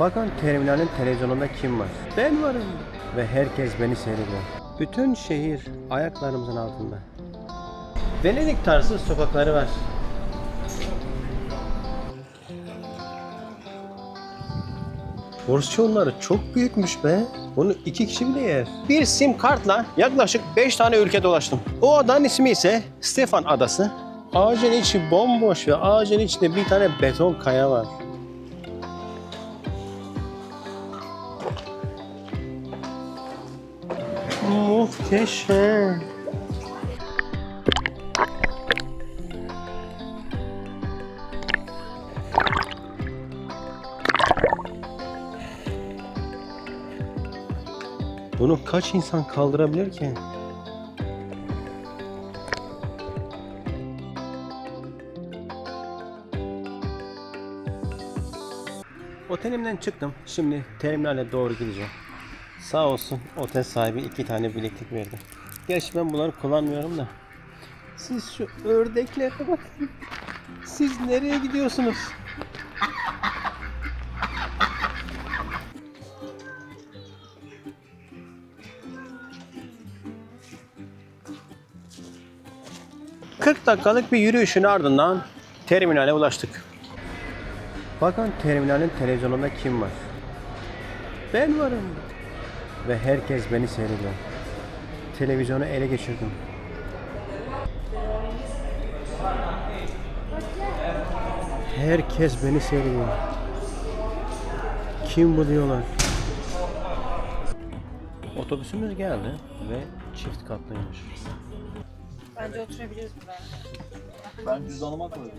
Bakın terminalin televizyonunda kim var? Ben varım. Ve herkes beni seyrediyor. Bütün şehir ayaklarımızın altında. Venedik tarzı sokakları var. Porsiyonları çok büyükmüş be. Bunu iki kişi bile yer. Bir sim kartla yaklaşık 5 tane ülke dolaştım. O adanın ismi ise Stefan Adası. Ağacın içi bomboş ve ağacın içinde bir tane beton kaya var. Muhteşem. Bunu kaç insan kaldırabilir ki? Otelimden çıktım. Şimdi terminale doğru gideceğim. Sağ olsun otel sahibi iki tane bileklik verdi. Gerçi ben bunları kullanmıyorum da. Siz şu ördeklere bakın. Siz nereye gidiyorsunuz? ...40 dakikalık bir yürüyüşün ardından terminale ulaştık. Bakın terminalin televizyonunda kim var? Ben varım. Ve herkes beni seyrediyor. Televizyonu ele geçirdim. Herkes beni seyrediyor. Kim bu diyorlar. Otobüsümüz geldi ve çift katlıymış. Bence oturabiliriz buraya. Ben cüzdanıma koydum.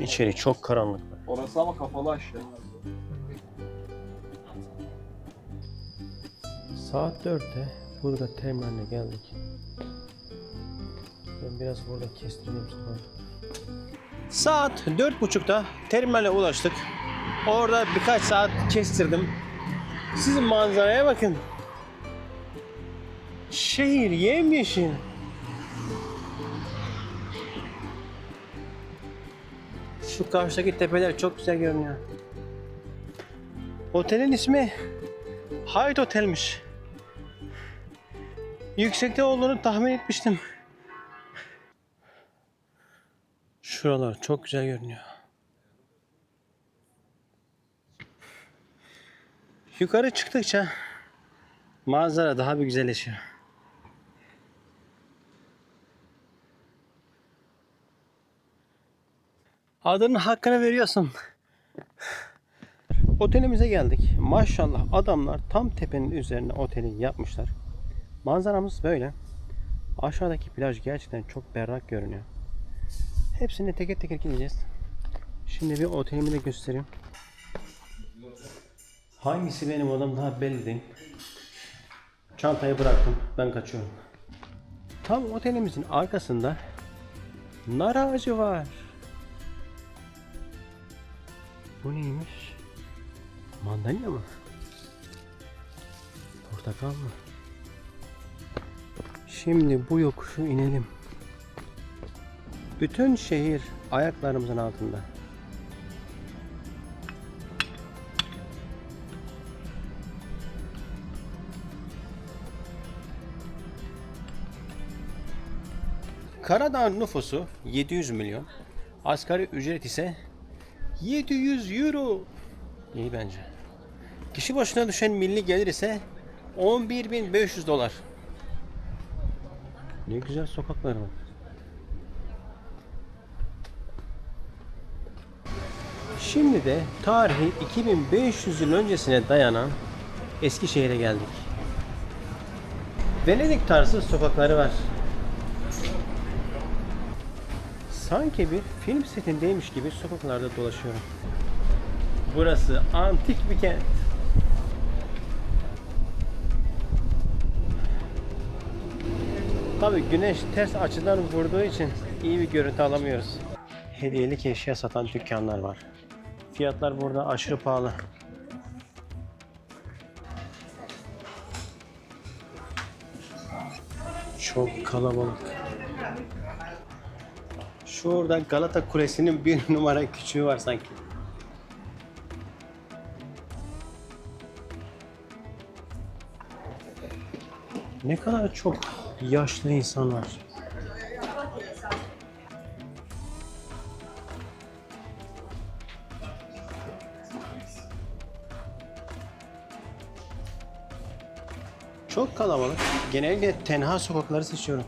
İçeri çok karanlık. Orası ama kapalı aşağı. Saat 4'te burada terminaline geldik. Ben biraz burada kestireyim sonra. Saat dört buçukta terminale ulaştık. Orada birkaç saat kestirdim. Sizin manzaraya bakın. Şehir yemyeşil. Şu karşıdaki tepeler çok güzel görünüyor. Otelin ismi Hyatt Otel'miş. Yüksekte olduğunu tahmin etmiştim. Şuralar çok güzel görünüyor. Yukarı çıktıkça manzara daha bir güzelleşiyor. Adının hakkını veriyorsun. Otelimize geldik. Maşallah adamlar tam tepenin üzerine oteli yapmışlar. Manzaramız böyle. Aşağıdaki plaj gerçekten çok berrak görünüyor. Hepsini teker teker gideceğiz. Şimdi bir otelimi de göstereyim. Hangisi benim odam daha belli değil. Çantayı bıraktım. Ben kaçıyorum. Tam otelimizin arkasında nar ağacı var. Bu neymiş? Mandalina mı? Portakal mı? Şimdi bu yokuşu inelim. Bütün şehir ayaklarımızın altında. Karadağ nüfusu 700 milyon. Asgari ücret ise 700 euro. İyi bence. Kişi başına düşen milli gelir ise 11.500 dolar. Ne güzel sokaklar var. Şimdi de tarihi 2500 yıl öncesine dayanan Eskişehir'e geldik. Venedik tarzı sokakları var. Sanki bir film setindeymiş gibi sokaklarda dolaşıyorum. Burası antik bir kent. Tabi güneş ters açıdan vurduğu için iyi bir görüntü alamıyoruz. Hediyelik eşya satan dükkanlar var. Fiyatlar burada aşırı pahalı. Çok kalabalık. Şurada Galata Kulesi'nin bir numara küçüğü var sanki. Ne kadar çok yaşlı insan var. Çok kalabalık. Genellikle tenha sokakları seçiyorum.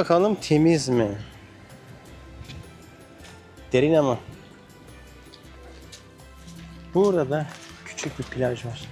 Bakalım temiz mi? Derin ama. Burada da küçük bir plaj var.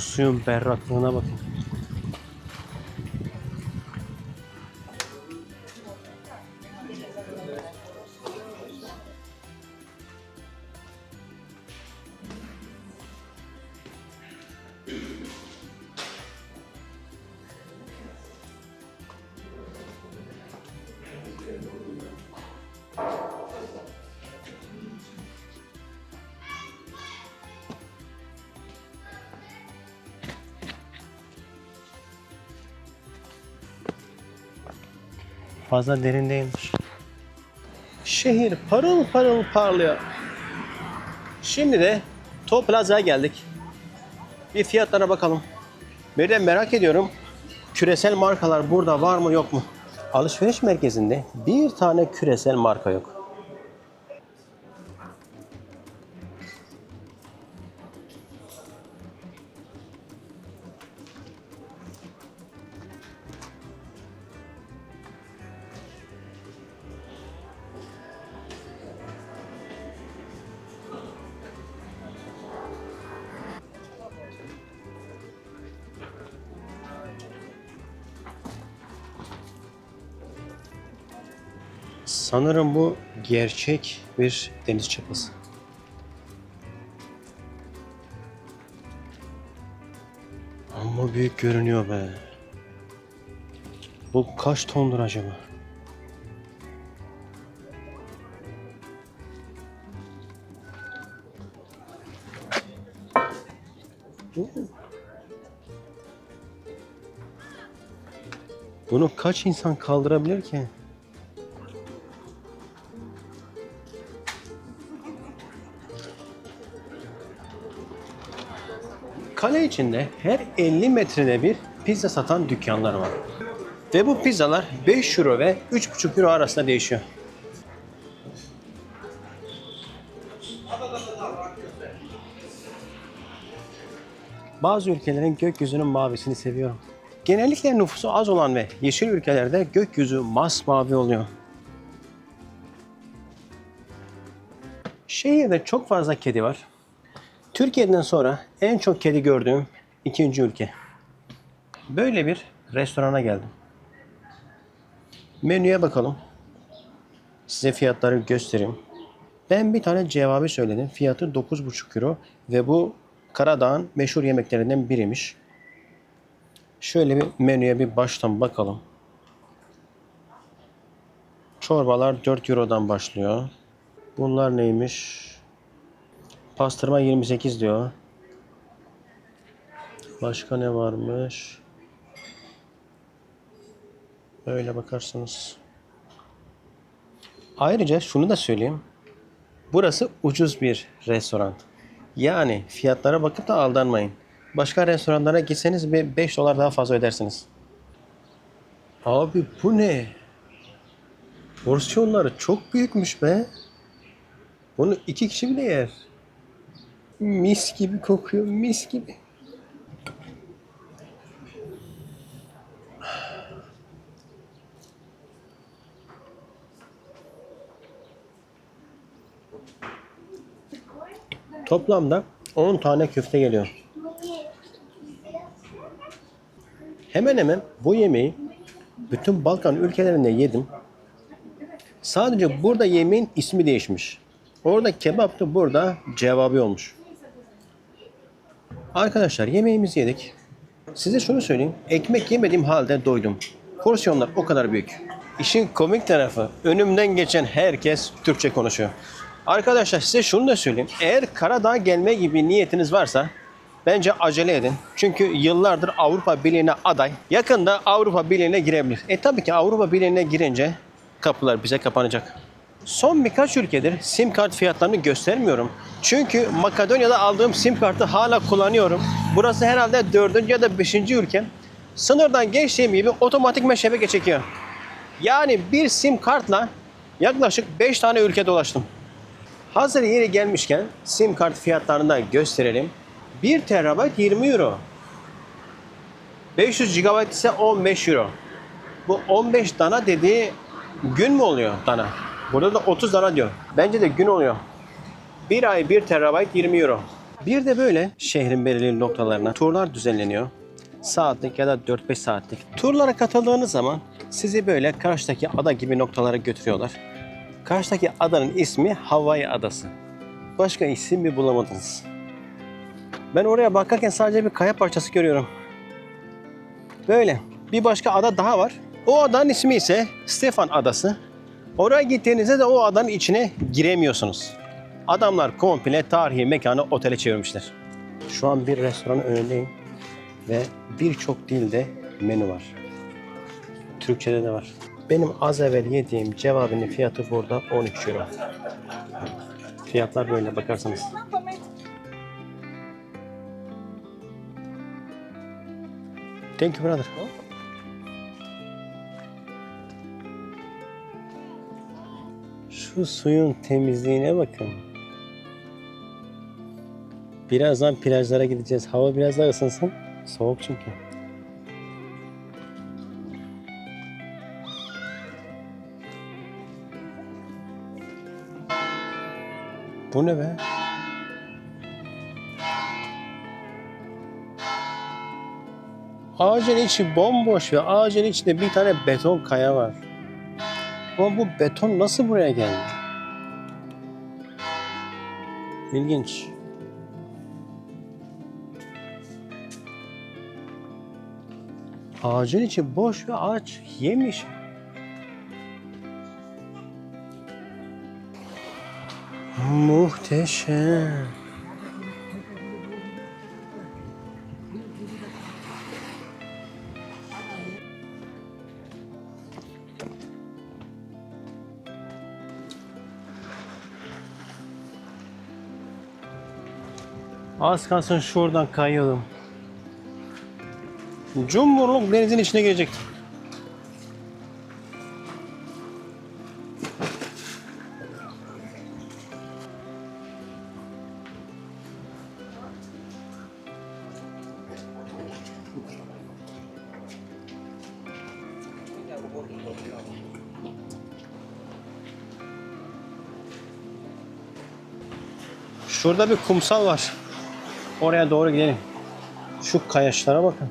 Şu suyun berraklığına bakın. Fazla derin değilmiş. Şehir parıl parıl parlıyor. Şimdi de Top Plaza'ya geldik. Bir fiyatlara bakalım. Bir de merak ediyorum. Küresel markalar burada var mı yok mu? Alışveriş merkezinde bir tane küresel marka yok. Sanırım bu gerçek bir deniz çapası. Ama büyük görünüyor be. Bu kaç tondur acaba? Bunu kaç insan kaldırabilir ki? Kale içinde her 50 metrede bir pizza satan dükkanlar var. Ve bu pizzalar 5 euro ve 3,5 euro arasında değişiyor. Bazı ülkelerin gökyüzünün mavisini seviyorum. Genellikle nüfusu az olan ve yeşil ülkelerde gökyüzü masmavi oluyor. Şehirde çok fazla kedi var. Türkiye'den sonra en çok kedi gördüğüm ikinci ülke. Böyle bir restorana geldim. Menüye bakalım. Size fiyatları göstereyim. Ben bir tane cevabı söyledim. Fiyatı 9,5 euro ve bu Karadağ'ın meşhur yemeklerinden biriymiş. Şöyle bir menüye bir baştan bakalım. Çorbalar 4 Euro'dan başlıyor. Bunlar neymiş? Pastırma 28 diyor. Başka ne varmış? Öyle bakarsınız. Ayrıca şunu da söyleyeyim. Burası ucuz bir restoran. Yani fiyatlara bakıp da aldanmayın. Başka restoranlara gitseniz bir 5 dolar daha fazla ödersiniz. Abi bu ne? Porsiyonları çok büyükmüş be. Bunu iki kişi bile yer. Mis gibi kokuyor, mis gibi. Toplamda 10 tane köfte geliyor. Hemen hemen bu yemeği bütün Balkan ülkelerinde yedim. Sadece burada yemeğin ismi değişmiş. Orada kebaptı, burada cevabi olmuş. Arkadaşlar yemeğimizi yedik. Size şunu söyleyeyim. Ekmek yemediğim halde doydum. Porsiyonlar o kadar büyük. İşin komik tarafı önümden geçen herkes Türkçe konuşuyor. Arkadaşlar size şunu da söyleyeyim. Eğer Karadağ gelme gibi niyetiniz varsa bence acele edin. Çünkü yıllardır Avrupa Birliği'ne aday. Yakında Avrupa Birliği'ne girebilir. E tabii ki Avrupa Birliği'ne girince kapılar bize kapanacak. Son birkaç ülkedir sim kart fiyatlarını göstermiyorum. Çünkü Makedonya'da aldığım sim kartı hala kullanıyorum. Burası herhalde dördüncü ya da beşinci ülkem. Sınırdan geçtiğim gibi otomatik şebeke çekiyor. Yani bir sim kartla yaklaşık 5 tane ülke dolaştım. Hazır yeri gelmişken sim kart fiyatlarını da gösterelim. 1 TB 20 euro. 500 GB ise 15 euro. Bu 15 dana dediği gün mü oluyor dana? Burada da 30 dana diyor. Bence de gün oluyor. Bir ay 1 TB 20 euro. Bir de böyle şehrin belirli noktalarına turlar düzenleniyor. Saatlik ya da 4-5 saatlik. Turlara katıldığınız zaman sizi böyle karşıdaki ada gibi noktalara götürüyorlar. Karşıdaki adanın ismi Hawaii Adası. Başka isim mi bulamadınız? Ben oraya bakarken sadece bir kaya parçası görüyorum. Böyle. Bir başka ada daha var. O adanın ismi ise Stefan Adası. Oraya gittiğinizde de o adanın içine giremiyorsunuz. Adamlar komple tarihi mekanı otele çevirmişler. Şu an bir restoranın önündeyim ve birçok dilde menü var. Türkçede de var. Benim az evvel yediğim cevabının fiyatı burada 13 euro. Fiyatlar böyle bakarsanız. Thank you brother. Şu suyun temizliğine bakın. Birazdan plajlara gideceğiz. Hava biraz daha ısınsın. Soğuk çünkü. Bu ne be? Ağacın içi bomboş ve ağacın içinde bir tane beton kaya var. Ama bu beton nasıl buraya geldi? İlginç. Ağacın içi boş ve ağaç yemiş. Muhteşem. Az kalsın şuradan kayıyordum. Cumburluk denizin içine girecekti. Şurada bir kumsal var. Oraya doğru gidelim. Şu kayaçlara bakın.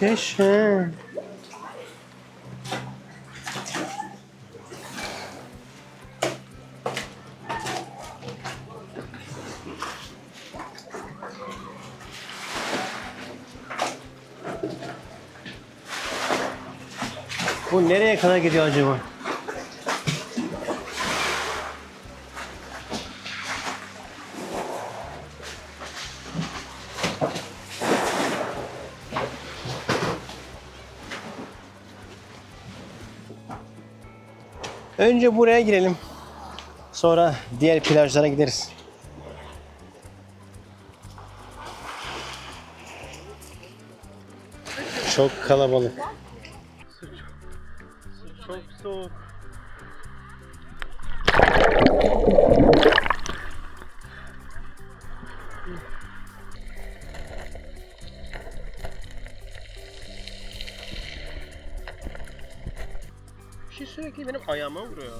Muhteşem. Bu nereye kadar gidiyor acaba? Önce buraya girelim. Sonra diğer plajlara gideriz. Çok kalabalık. Benim ayağıma vuruyor.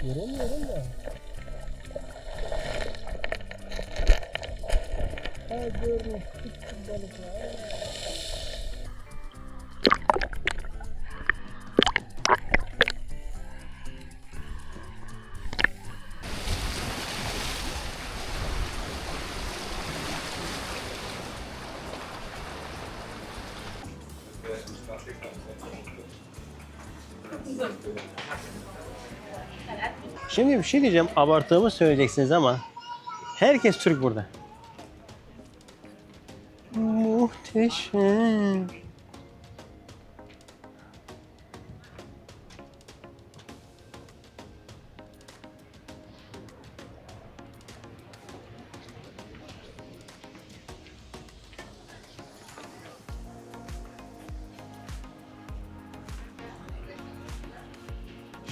Göremiyorum da. Ha gördüm. Küçük balıklar. Şimdi bir şey diyeceğim. Abarttığımı söyleyeceksiniz ama herkes Türk burada. Muhteşem.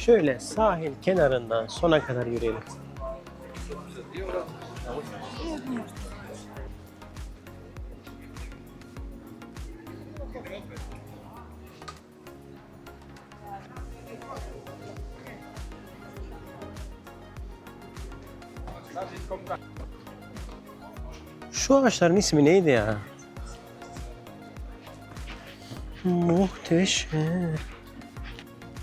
Şöyle sahil kenarından sona kadar yürüyelim. Şu ağaçların ismi neydi ya? Muhteşem.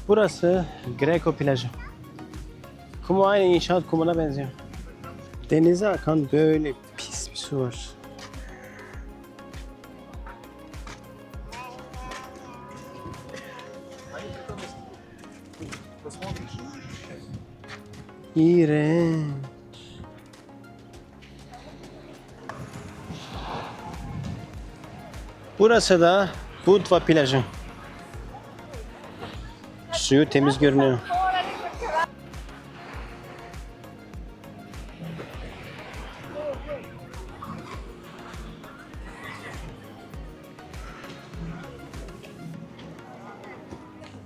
Burası Greco plajı. Kumu aynı inşaat kumuna benziyor. Denize akan böyle pis bir su var. İğrenç. Burası da Budva plajı. Suyu temiz görünüyor.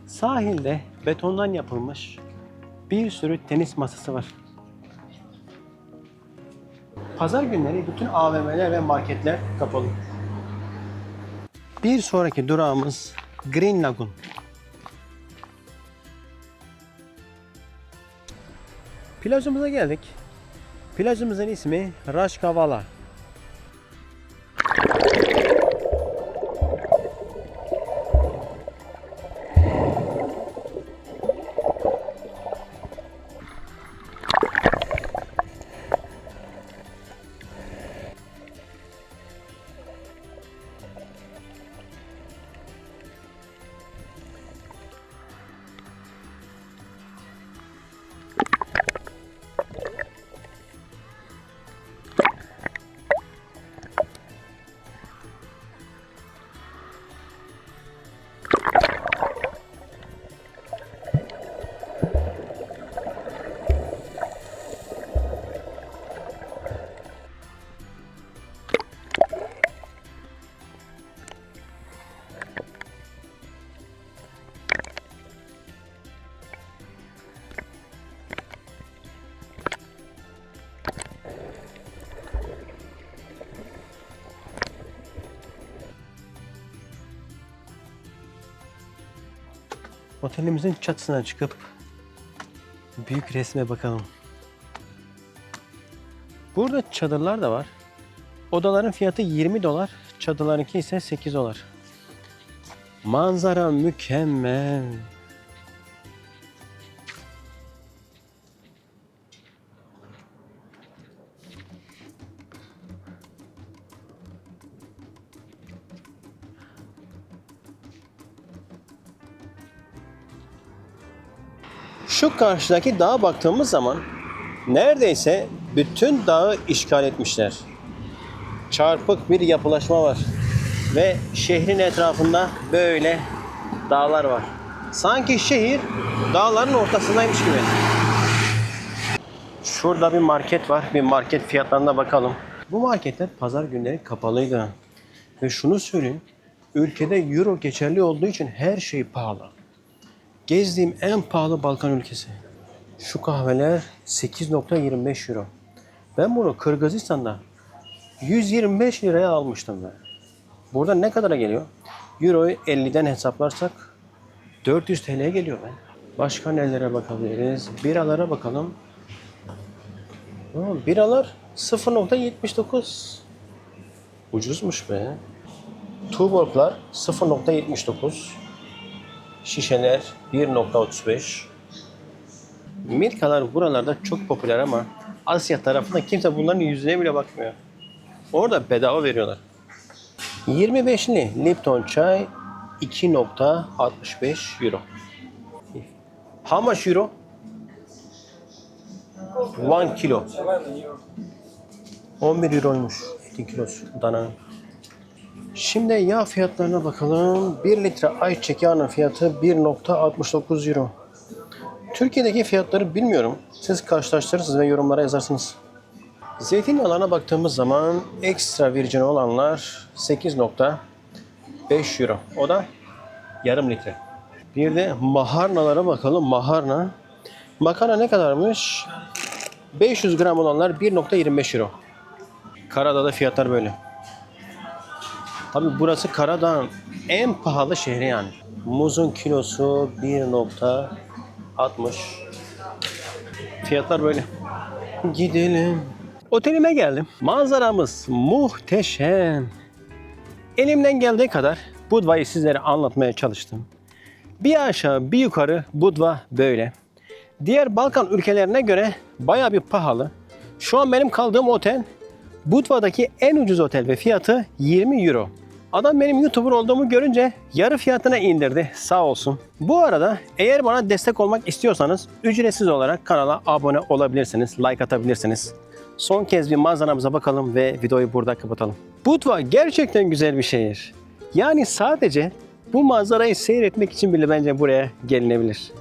Sahilde betondan yapılmış bir sürü tenis masası var. Pazar günleri bütün AVM'ler ve marketler kapalı. Bir sonraki durağımız Green Lagoon. Plajımıza geldik. Plajımızın ismi Rashkavala. Otelimizin çatısına çıkıp büyük resme bakalım. Burada çadırlar da var. Odaların fiyatı 20 dolar, çadırlarınki ise 8 dolar. Manzara mükemmel. Şu karşıdaki dağa baktığımız zaman neredeyse bütün dağı işgal etmişler. Çarpık bir yapılaşma var. Ve şehrin etrafında böyle dağlar var. Sanki şehir dağların ortasındaymış gibi. Şurada bir market var. Bir market fiyatlarına bakalım. Bu marketler pazar günleri kapalıydı. Ve şunu söyleyeyim. Ülkede euro geçerli olduğu için her şey pahalı. Gezdiğim en pahalı Balkan ülkesi. Şu kahveler 8.25 euro. Ben bunu Kırgızistan'da 125 liraya almıştım ben. Burada ne kadara geliyor? Euro'yu 50'den hesaplarsak 400 TL'ye geliyor ben. Başka nelere bakabiliriz? Biralara bakalım. Biralar 0.79. Ucuzmuş be. Tuborglar 0.79. Şişeler 1.35. Milkalar buralarda çok popüler ama Asya tarafında kimse bunların yüzüne bile bakmıyor. Orada bedava veriyorlar. 25'li Lipton çay 2.65 euro. How much euro? 1 kilo. 11 euroymuş 2 kilosu dananın. Şimdi yağ fiyatlarına bakalım. 1 litre ayçiçek yağının fiyatı 1.69 euro. Türkiye'deki fiyatları bilmiyorum. Siz karşılaştırırsınız ve yorumlara yazarsınız. Zeytinyağlarına baktığımız zaman ekstra virgin olanlar 8.5 euro. O da yarım litre. Bir de maharnalara bakalım. Maharna. Makarna ne kadarmış? 500 gram olanlar 1.25 euro. Karadağ'da fiyatlar böyle. Tabi burası Karadağ'ın en pahalı şehri yani. Muzun kilosu 1.60. Fiyatlar böyle. Gidelim. Otelime geldim. Manzaramız muhteşem. Elimden geldiği kadar Budva'yı sizlere anlatmaya çalıştım. Bir aşağı bir yukarı Budva böyle. Diğer Balkan ülkelerine göre baya bir pahalı. Şu an benim kaldığım otel Budva'daki en ucuz otel ve fiyatı 20 euro. Adam benim YouTuber olduğumu görünce yarı fiyatına indirdi sağ olsun. Bu arada eğer bana destek olmak istiyorsanız ücretsiz olarak kanala abone olabilirsiniz, like atabilirsiniz. Son kez bir manzaramıza bakalım ve videoyu burada kapatalım. Budva gerçekten güzel bir şehir. Yani sadece bu manzarayı seyretmek için bile bence buraya gelinebilir.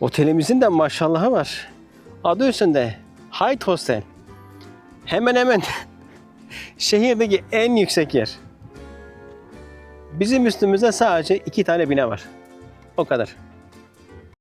Otelimizin de maşallahı var. Adı üstünde Hyatt Hostel. Hemen hemen şehirdeki en yüksek yer. Bizim üstümüzde sadece iki tane bina var. O kadar.